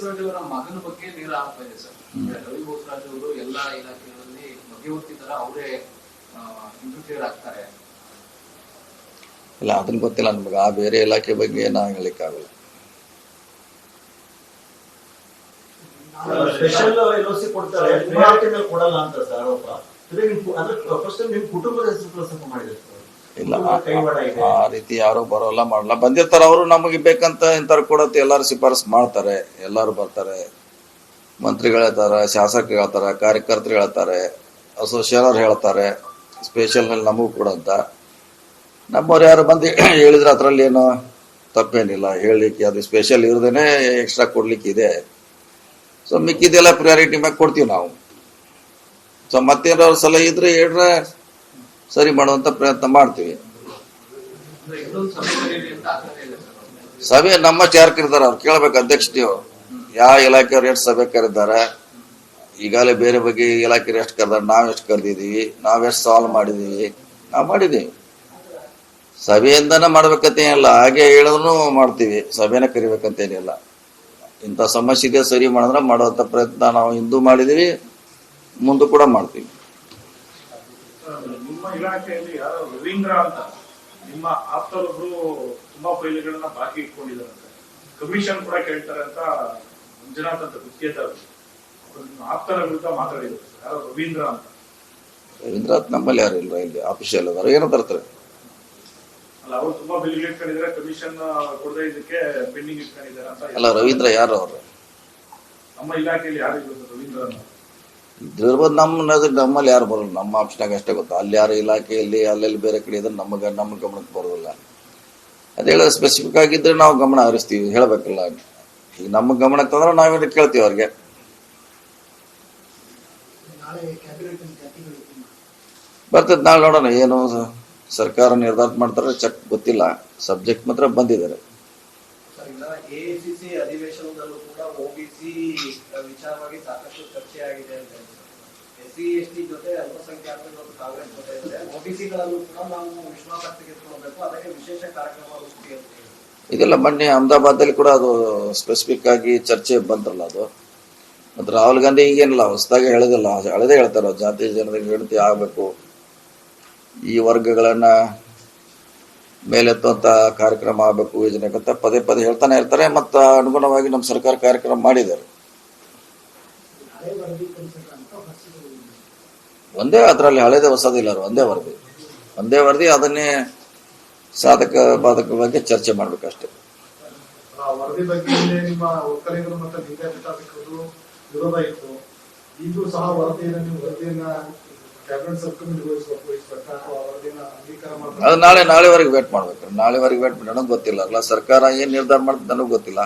ಬೋಸರಾಜ್ ಅವರ ಮಗನ ಬಗ್ಗೆ ನೇರ ಆರೋಪ ಇದೆ ಸರ್. ರವಿ ಬೋಸರಾಜ್ ಅವರು ಎಲ್ಲಾ ಇಲಾಖೆಗಳಲ್ಲಿ ಮಧ್ಯವರ್ತಿ ತರ ಅವರೇ ಇಂಟರ್ಫಿಯರ್ ಆಗ್ತಾರೆ. ಇಲ್ಲ ಅದನ್ನ ಗೊತ್ತಿಲ್ಲ ನಮ್ಗೆ. ಆ ಬೇರೆ ಇಲಾಖೆ ಬಗ್ಗೆ ನಾ ಹೇಳಲಿಕ್ಕಾಗಲ್ಲ. ಸ್ಪೆಷಲ್ ಕೊಡ್ತಾರೆ. ಮರಾಠಿ ಕೊಡಲ್ಲ ಅಂತ ಸರ್ ಅಂದ್ರೆ ಫಸ್ಟ್ ನಿಮ್ ಕುಟುಂಬದ ಹೆಸರು ಪ್ರಸಂಗ ಮಾಡಿದೆ ಸರ್. ಇಲ್ಲ ಆ ರೀತಿ ಯಾರು ಬರೋಲ್ಲ ಮಾಡಲ್ಲ ಬಂದಿರ್ತಾರೆ ಅವರು ನಮಗೆ ಬೇಕಂತ ಇಂಥವ್ರು ಕೊಡತ್ತೆ ಎಲ್ಲರೂ ಶಿಫಾರಸ್ ಮಾಡ್ತಾರೆ. ಎಲ್ಲರೂ ಬರ್ತಾರೆ. ಮಂತ್ರಿಗಳು ಹೇಳ್ತಾರೆ ಶಾಸಕರು ಹೇಳ್ತಾರೆ ಕಾರ್ಯಕರ್ತರು ಹೇಳ್ತಾರೆ ಅಸೋಸಿಯೇಷನ್ ಹೇಳ್ತಾರೆ ಸ್ಪೆಷಲ್ನಲ್ಲಿ ನಮಗೂ ಕೂಡ ಅಂತ. ನಮ್ಮವ್ರು ಯಾರು ಬಂದು ಹೇಳಿದ್ರೆ ಅದರಲ್ಲಿ ಏನು ತಪ್ಪೇನಿಲ್ಲ. ಹೇಳಲಿಕ್ಕೆ ಅದು ಸ್ಪೆಷಲ್ ಇರದೇನೆ ಎಕ್ಸ್ಟ್ರಾ ಕೊಡ್ಲಿಕ್ಕೆ ಇದೆ. ಸೊ ಮಿಕ್ಕಿದೆಲ್ಲ ಪ್ರಿಯಾರಿಟಿ ಮ್ಯಾಗ ಕೊಡ್ತೀವಿ ನಾವು. ಸೊ ಮತ್ತೇನಾದ್ರು ಸಲಹೆ ಇದ್ರೆ ಹೇಳ್ರೆ ಸರಿ ಮಾಡುವಂತ ಪ್ರಯತ್ನ ಮಾಡ್ತೀವಿ. ಸಭೆ ಇದೆ ನಮ್ಮ ಯಾರು ಕರೀತಾರ ಅವ್ರು ಕೇಳ್ಬೇಕು ಅಧ್ಯಕ್ಷ ನೀವು ಯಾವ ಇಲಾಖೆಯವ್ರು ಎಷ್ಟು ಸಭೆ ಕರೀತಾರೆ ಈಗಾಗಲೇ ಬೇರೆ ಬಗ್ಗೆ ಇಲಾಖೆ ಎಷ್ಟು ಕರೆದಾರೆ? ನಾವ್ ಎಷ್ಟು ಕರೆದಿದೀವಿ? ನಾವ್ ಎಷ್ಟು ಸಾಲ್ವ್ ಮಾಡಿದೀವಿ? ನಾವು ಮಾಡಿದೀವಿ. ಸಭೆಯಿಂದನೇ ಮಾಡ್ಬೇಕಂತ ಏನಿಲ್ಲ, ಹಾಗೆ ಹೇಳಿದ್ರು ಮಾಡ್ತೀವಿ. ಸಭೆನ ಕರಿಬೇಕಂತ ಏನಿಲ್ಲ. ಇಂಥ ಸಮಸ್ಯೆಗೆ ಇದೆ ಸರಿ ಮಾಡಿದ್ರೆ ಮಾಡುವಂಥ ಪ್ರಯತ್ನ ನಾವು ಹಿಂದೂ ಮಾಡಿದೀವಿ, ಮುಂದೆ ಕೂಡ ಮಾಡ್ತೀವಿ. ನಿಮ್ಮ ಇಲಾಖೆಯಲ್ಲಿ ಯಾರೋ ರವೀಂದ್ರ ಅಂತ ನಿಮ್ಮ ಆಪ್ತರೊಬ್ರು ತುಂಬಾ ಫೈಲ್ಗಳನ್ನ ಬಾಕಿ ಇಟ್ಕೊಂಡಿದ್ದಾರಂತೆ. ಕಮಿಷನ್ ಕೂಡ ಕೇಳ್ತಾರೆ ಅಂತ ಮಂಜುನಾಥ್ ಅಂತ ಗುತ್ತಿಗೆ ಅವ್ರು. ನಿಮ್ಮ ಆಪ್ತರ ವಿರುದ್ಧ ಮಾತಾಡಿದ್ರು. ಯಾರೋ ರವೀಂದ್ರ ಅಂತ. ರವೀಂದ್ರನಾಥ್ ನಮ್ಮಲ್ಲಿ ಯಾರು ಇಲ್ಲ? ಇಲ್ಲಿ ಆಫೀಸಿಯಲ್ ಅದಾರ ಏನೋ ಬರ್ತಾರೆ ಅಲ್ಲ ಅವ್ರು ತುಂಬಾ ಬಿಲ್ ಇಟ್ಕೊಂಡಿದ್ದಾರೆ. ಕಮಿಷನ್ ಕೊಡದೆ ಇದಕ್ಕೆ ಪೆಂಡಿಂಗ್ ಇಟ್ಕೊಂಡಿದ್ದಾರೆ ಅಂತ ಅಲ್ಲ ರವೀಂದ್ರ ಯಾರು ಅವರು? ನಮ್ಮ ಇಲಾಖೆಯಲ್ಲಿ ಯಾರು ಇಲ್ಲ ರವೀಂದ್ರ ಅಂತ? ಇರ್ಬೋದು ನಮ್ಮ ನಗರ ನಮ್ಮಲ್ಲಿ ಯಾರು ಬರಲ್ಲ. ನಮ್ಮ ಆಪ್ಷನಾಗ ಅಷ್ಟೇ ಗೊತ್ತು. ಅಲ್ಲಿ ಯಾರು ಇಲಾಖೆಯಲ್ಲಿ ಅಲ್ಲೆಲ್ಲಿ ಬೇರೆ ಕಡೆ ಇದ್ರೆ ನಮಗೆ ನಮ್ಮ ಗಮನಕ್ಕೆ ಬರೋದಿಲ್ಲ. ಅದೇಳ ಹೇಳೋದು ಸ್ಪೆಸಿಫಿಕ್ ಆಗಿದ್ರೆ ನಾವು ಗಮನ ಹರಿಸ್ತೀವಿ. ಹೇಳಬೇಕಲ್ಲ. ಈಗ ನಮ್ಮ ಗಮನಕ್ಕೆ ತಂದ್ರೆ ನಾವೇನು ಕೇಳ್ತೀವಿ ಅವ್ರಿಗೆ? ಬರ್ತದೆ. ನಾಳೆ ನೋಡೋಣ. ಏನು ಸರ್ಕಾರ ನಿರ್ಧಾರ ಮಾಡ್ತಾರೆ. ಚೆಕ್ ಗೊತ್ತಿಲ್ಲ. ಸಬ್ಜೆಕ್ಟ್ ಮಾತ್ರ ಬಂದಿದ್ದಾರೆ. ಈಗ ಎಐಸಿಸಿ ಅಧಿವೇಶನದಲ್ಲೂ ಕೂಡ ಒಬಿಸಿ ವಿಚಾರವಾಗಿ ಸಾಕಷ್ಟು ಚರ್ಚೆ ಆಗಿದೆ ಅಂತ ಎಸ್ ಸಿ ಎಸ್ ಟಿ ಜೊತೆ ಅಲ್ಪಸಂಖ್ಯಾತರ ಕಾಂಗ್ರೆಸ್ ಜೊತೆ ಇದೆ ಒಬಿಸಿಗಳಲ್ಲೂ ಕೂಡ ನಾವು ವಿಶ್ವಾಸ ತೆಗೆದುಕೊಳ್ಬೇಕು ಅದಕ್ಕೆ ವಿಶೇಷ ಕಾರ್ಯಕ್ರಮ ರೂಪಿಸಿ ಅಂತ ಇದೆಲ್ಲ ಮೊನ್ನೆ ಅಹಮದಾಬಾದಲ್ಲಿ ಕೂಡ ಅದು ಸ್ಪೆಸಿಫಿಕ್ ಆಗಿ ಚರ್ಚೆ ಬಂದ್ರಲ್ಲ ಅದು. ಮತ್ತೆ ರಾಹುಲ್ ಗಾಂಧಿ ಈಗೇನಿಲ್ಲ, ಹೊಸದಾಗಿ ಹೇಳೋದಿಲ್ಲ. ಹಳದೇ ಹೇಳ್ತಾರೆ, ಜಾತಿ ಜನರಿಗೆ ಹೆಂಡತಿ ಆಗಬೇಕು. ಈ ವರ್ಗಗಳನ್ನ ಮೇಲೆತ್ತುವಂತ ಕಾರ್ಯಕ್ರಮ ಆಗಬೇಕು ಯೋಜನೆಗಂತ ಪದೇ ಪದೇ ಹೇಳ್ತಾನೆ ಇರ್ತಾರೆ, ಮತ್ತು ಅನುಗುಣವಾಗಿ ನಮ್ಮ ಸರ್ಕಾರ ಕಾರ್ಯಕ್ರಮ ಮಾಡಿದ್ದಾರೆ. ಒಂದೇ ಅದರಲ್ಲಿ ಹಳೇದೇ ಹೊಸದಿಲ್ಲ ಒಂದೇ ವರದಿ. ಒಂದೇ ವರದಿ, ಅದನ್ನೇ ಸಾಧಕ ಬಾಧಕ ಬಗ್ಗೆ ಚರ್ಚೆ ಮಾಡ್ಬೇಕಷ್ಟೇ. ಅದು ನಾಳೆ ನಾಳೆವರೆಗೆ ವೇಟ್ ಮಾಡ್ಬೇಕು. ನಾಳೆವರೆಗೆ ವೇಟ್ ನನಗೆ ಗೊತ್ತಿಲ್ಲ. ಅಲ್ಲ, ಸರ್ಕಾರ ಏನ್ ನಿರ್ಧಾರ ಮಾಡ್ತದೆ ನನಗೆ ಗೊತ್ತಿಲ್ಲ.